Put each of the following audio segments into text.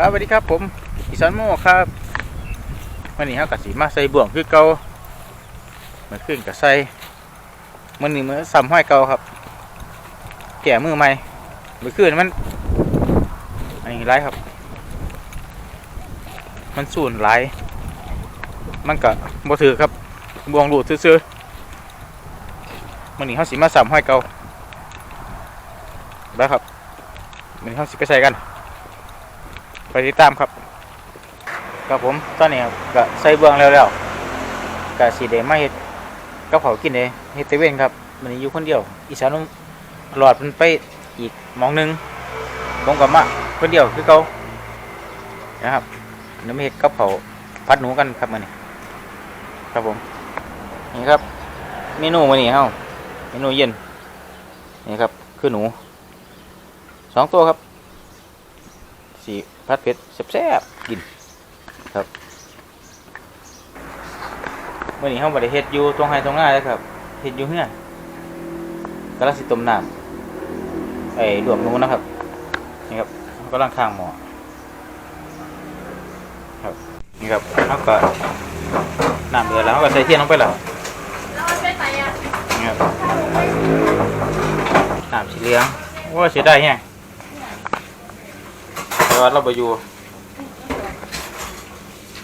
ครับสวัสดีครับผมอีสานโมครับวันนี้เฮากับสีมาใส่บ่วงคือเก่าเมื่อคืนกับใส่มันนี้มือซ้ำห้อยเก่าครับ แก่มือใหม่เมื่อคืนมันอันนี้ไรครับ มันสูนหลายมันก็บ่ถือครับบ่วงหลุดซื่อๆมันนี้เฮาสิมาซ้ำห้อยเก่าได้ครับมันนี้เฮาสิไปใส่กัน ไปติดตามครับครับผมตอนนี้กับก็ใส่เบื้องแล้วแล้วก็สีเดมาเฮ็ดกับเขากินเองเฮ็ดเตเว่นครับมันอยู่คนเดียว อีสานนุ่มหลอดมันไปอีกมองหนึงผมกับมาคนเดียวคือเก่านะครับเดี๋ยวมาเฮ็ดกับเขาพัดหนูกันครับมันนี้ครับผมนี่ครับเมนูมันนี้เฮาเมนูเย็นนี่ครับคือหนูสองตัวครับสี่ พัดเผ็ดแซ่บๆกินครับเมื่อนี้เขาบริเฮ็ดอยู่ตรงไฮตรงหน้าเลยครับเฮ็ดอยู่เฮือนกำลังสิต้มน้ำไอ้หลวงนู้นนะครับนี่ครับเขากำลังข้างหม้อครับนี่ครับเขาก็น้ำเดือดแล้วเขาก็ใส่เทียนลงไปแล้วแล้วมันเป็นไหนอะนี่ครับน้ำสีเหลืองว่าเสียดายแฮง ว่าเราไปอยู่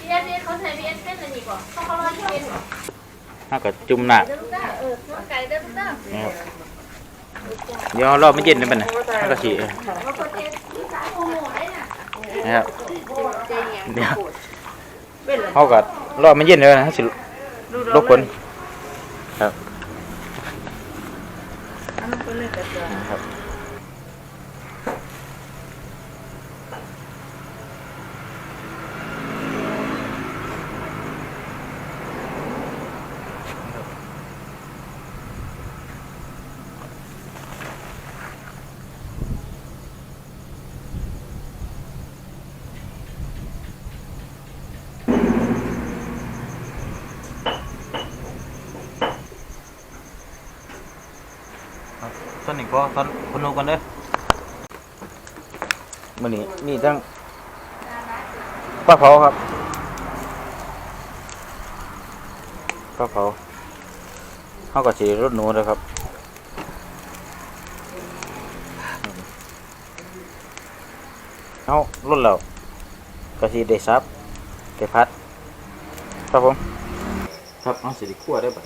พีเอสเขาใช้พีเอสเป็นอะไรดีกว่าเขาเขาลอยพีเอสถ้าก็จุ่มหนักเดินลูกได้เออน้องไก่เดินลูกได้นะครับเดี๋ยวรอบมันเย็นนี่เป็นนะมันก็สีเออเราคนเทสที่สายโมโหได้น่ะนะครับเจียงเดี๋ยวเขาก็รอบมันเย็นเลยนะสิรบกวนครับ ตอนนี้ก็ตอนคนนูกันเด้อมันนี้มีทั้งปลาเผาครับปลาเผาเขาก็สีรถหนูเลยครับเขารถเราก็สีได้ซับได้พัดครับผม ครับเอาสีขั้วได้บ่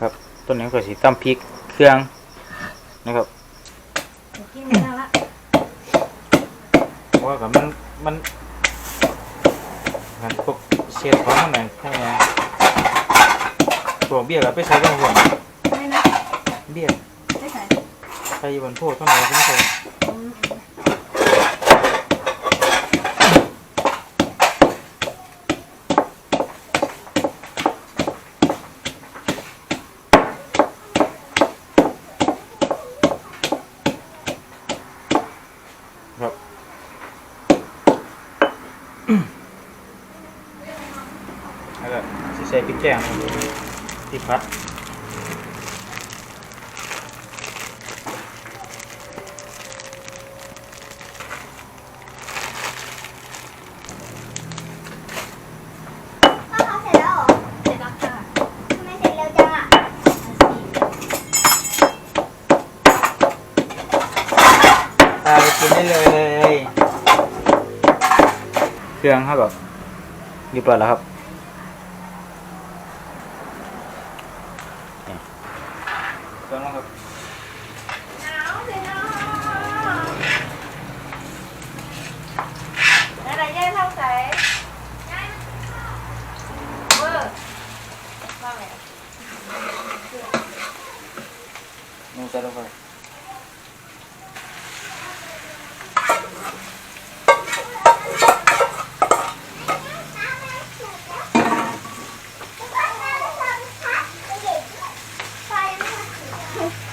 ครับ ต้นนี้ก็สีตำพริกเครื่องนะครับกินไม่ได้ละเพราะว่ากับมันมันมันพวกเศษของมันนั่นพวกนี้ตัวเบี้ยกับไปใช้กันหัวไม่นะเบี้ยไม่ใส่ใช้บนโพดเท่าไหร่ก็ไม่ใช่ครับแล้วก็ สิใส่พริกแกงพริกพัดพ่อเขาเสร็จแล้วเหรอเสร็จแล้วค่ะทำไมเสร็จเร็วจังอะ ตาไปกินได้เลย เครื่องครับแบบเรียบร้อยแล้วครับนี่เครื่องแล้วครับ หนาวเลยเนาะอะไรแย่เท่าใส่เวอร์ว่าไง นูใส่ลงไป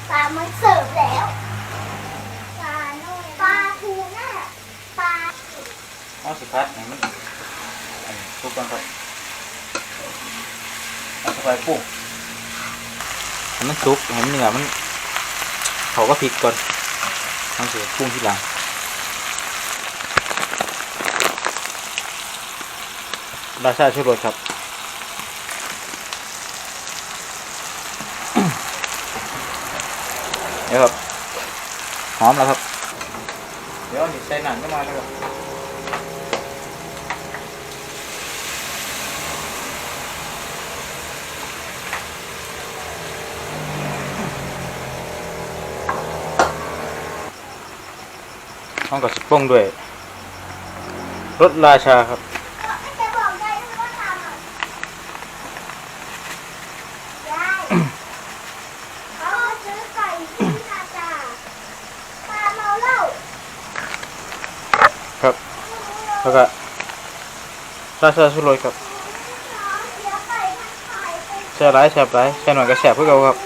ปลามันเสิร์ฟแล้วปลาโน่นปลาทูน่าปลา เอาสิพัดให้มันอันทุกคนครับเอาเข้าไปปุ๊บ ให้มันสุกให้มันเนื้อมันเขาก็พริกก่อนต้องเสียปรุงทีหลังราชาชูรสครับเดี๋ยวครับ หอมแล้วครับ เดี๋ยวนี่ใส่หนังก็มาแล้วครับ ห้องกับสปงด้วยรสราชาครับได้เขาซื้อไก่ที่นาจาปลาเมาเล้าครับแล้วก็ราชาชูรสครับเสียไก่ทั้งขายไปแช่ร้ายแซ่ร้ายแช่หน่อยก็แซ่บเพื่อเก่าครับ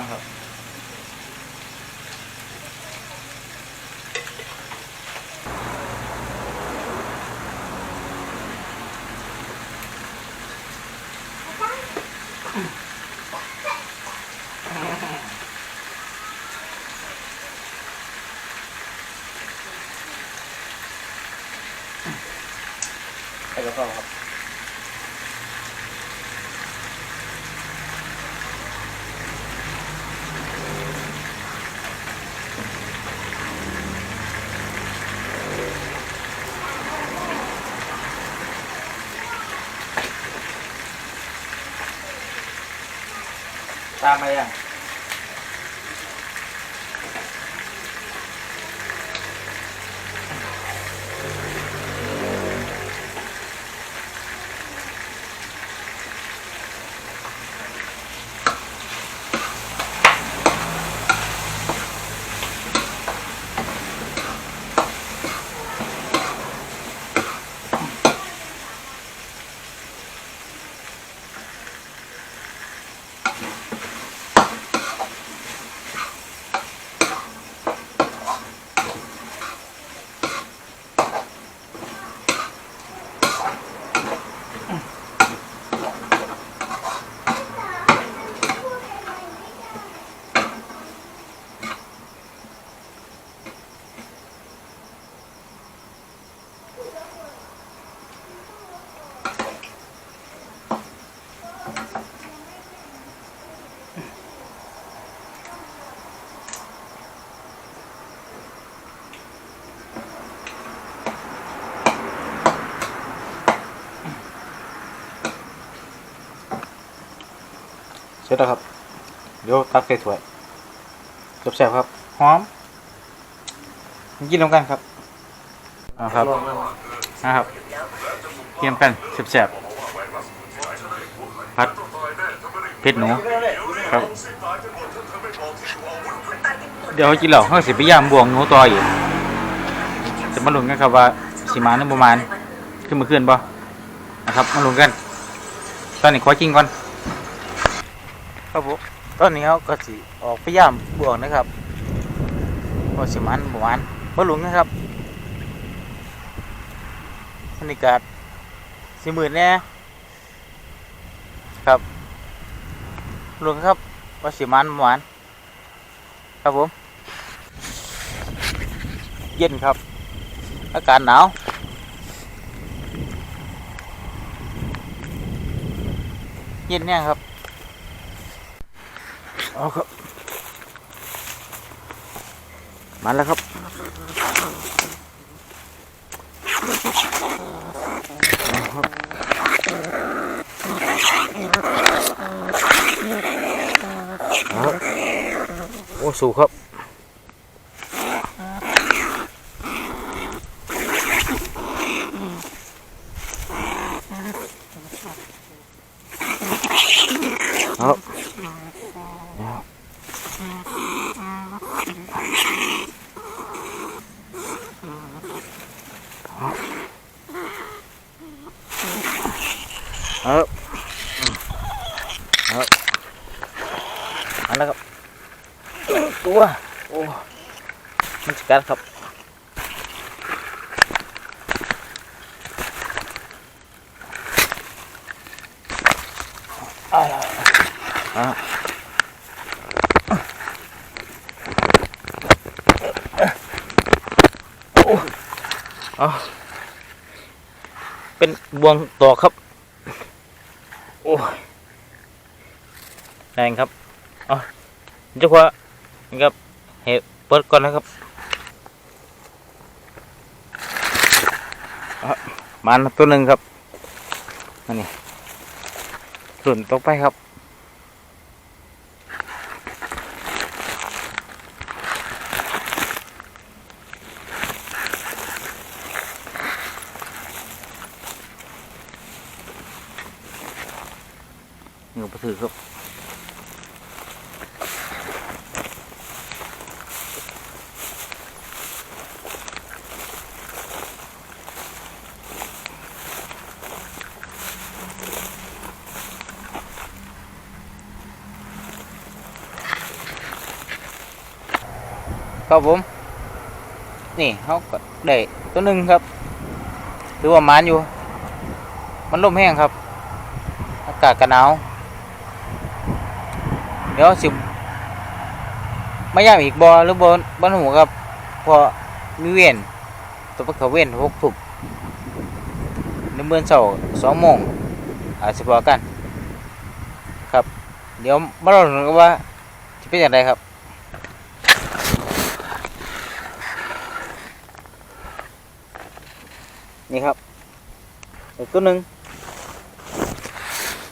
พริกไทยอ่อนครับใส่กระเพราครับ ตา ร็จแล้วครับ เดี๋ยวตักใส่ถ้วยแซ่บครับ หอม กินน้ำกันครับอ่าครับนะครับกินน้ำกันแซ่บๆพัดเผ็ดหนูครับ เดี๋ยวกินเหล่าเขาสิไปย่ามบวงหนูต่ออีกจะมาลุ้นกันครับว่าสิมาหรือประมาณขึ้นมาขึ้นบ่นะครับมาลุ้นกัน ตอนนี้ขอกินก่อน ครับผมตอนนี้เขาก็สิออกพยายามบวกนะครับว่าสิมันบมันบ่หลุงนะครับบรรยากาศสิหมื่นแน่ครับลุงครับว่าสิมันบ่มันครับผม เย็นครับ อากาศหนาวเย็นแน่ครับ เอาครับ มาแล้วครับ โอ้ สูงครับ อันแล้วครับตัวโอ้มันจะกัดครับอ่าอ่าเอาเป็นบวงต่อครับ โอ้ยแรงครับ เอาจ้าว่านี่ครับเฮ้เปิดก่อนนะครับเอามันตัวหนึ่งครับนนี้ส่นต่อไปครับเงือปลาถือครับ ครับผม นี่เขาก็ได้ตัวหนึ่งครับหรือว่ามันอยู่ มันลมแห้งครับ อากาศก็หนาว เดี๋ยวสิไมาย่ามอีกบอหรือบนบ้านหูครับ พอมีเวียนตัวพักเขาเวียนหกถุบในเมื่อเสาสองโมงอาจจะพอกัน ครับ เดี๋ยวมาเราดูกันว่าจะเป็นอย่างไรครับ นี่ครับอีกตัวหนึ่ง